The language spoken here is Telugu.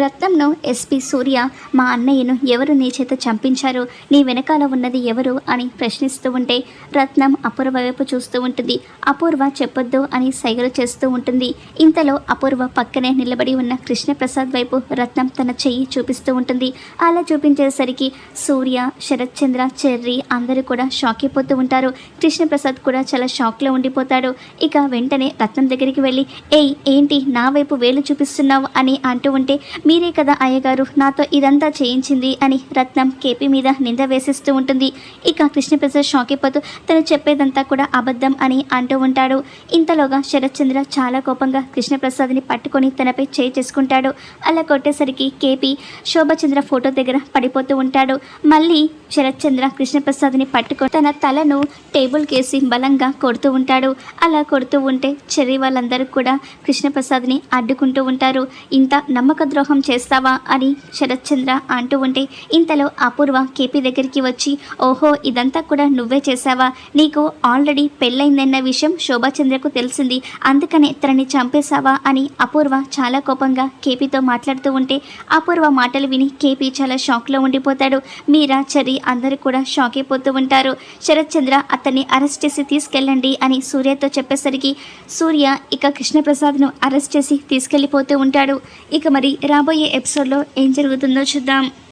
రత్నంను ఎస్పీ సూర్య మా అన్నయ్యను ఎవరు నీ చేత చంపించారు? నీ వెనకాల ఉన్నది ఎవరు? అని ప్రశ్నిస్తూ ఉంటే రత్నం అపూర్వ వైపు చూస్తూ ఉంటుంది. అపూర్వ చెప్పొద్దు అని సైగలు చేస్తూ ఉంటుంది. ఇంతలో అపూర్వ పక్కనే నిలబడి ఉన్న కృష్ణప్రసాద్ వైపు రత్నం తన చెయ్యి చూపిస్తూ ఉంటుంది. అలా చూపించేసరికి సూర్య శరత్ చంద్ర చెర్రి అందరూ కూడా షాక్ అయిపోతూ ఉంటారు. కృష్ణప్రసాద్ కూడా చాలా షాక్లో ఉండిపోతాడు. ఇక వెంటనే రత్నం దగ్గరికి వెళ్ళి ఏయ్ ఏంటి నా వైపు వేలు చూపిస్తున్నావు? అని అంటూ ఉంటే మీరే కదా అయ్యగారు నాతో ఇదంతా చేయించింది అని రత్నం కేపీ మీద నింద వేసిస్తూ ఉంటుంది. ఇక కృష్ణప్రసాద్ షాక్ అయిపోతూ తను చెప్పేదంతా కూడా అబద్ధం అని అంటూ ఉంటాడు. ఇంతలోగా శరత్చంద్ర చాలా కోపంగా కృష్ణప్రసాద్ని పట్టుకొని తనపై చేయి చేసుకుంటాడు. అలా కొట్టేసరికి కేపీ శోభచంద్ర ఫోటో దగ్గర పడిపోతూ ఉంటాడు. మళ్ళీ శరత్చంద్ర కృష్ణప్రసాద్ని పట్టుకొని తన తలను టేబుల్ కేసి బలంగా కొడుతూ ఉంటాడు. అలా కొడుతూ ఉంటే చెర్రి వాళ్ళందరూ కూడా కృష్ణప్రసాద్ని అడ్డుకుంటూ ఉంటారు. ఇంత నమ్మక ద్రోహం చేస్తావా? అని శరత్చంద్ర అంటూ ఉంటే ఇంతలో అపూర్వ కేపీ దగ్గరికి వచ్చి ఓహో ఇదంతా కూడా నువ్వే చేశావా? నీకు ఆల్రెడీ పెళ్ళైందన్న విషయం శోభాచంద్రకు తెలిసింది. అందుకనే తనని చంపేశావా? అని అపూర్వ చాలా కోపంగా కేపీతో మాట్లాడుతూ ఉంటే అపూర్వ మాటలు విని కేపీ చాలా షాక్లో ఉండిపోతాడు. మీరా చరి అందరూ కూడా షాక్ అయిపోతూ ఉంటారు. శరత్చంద్ర అతన్ని అరెస్ట్ చేసి తీసుకెళ్ళండి అని సూర్యతో చెప్పేసరికి సూర్య ఇక కృష్ణప్రసాద్ను అరెస్ట్ చేసి తీసుకెళ్ళిపోతూ ఉంటాడు. ఇక మరి రాబోయే ఎపిసోడ్లో ఏం జరుగుతుందో చూద్దాం.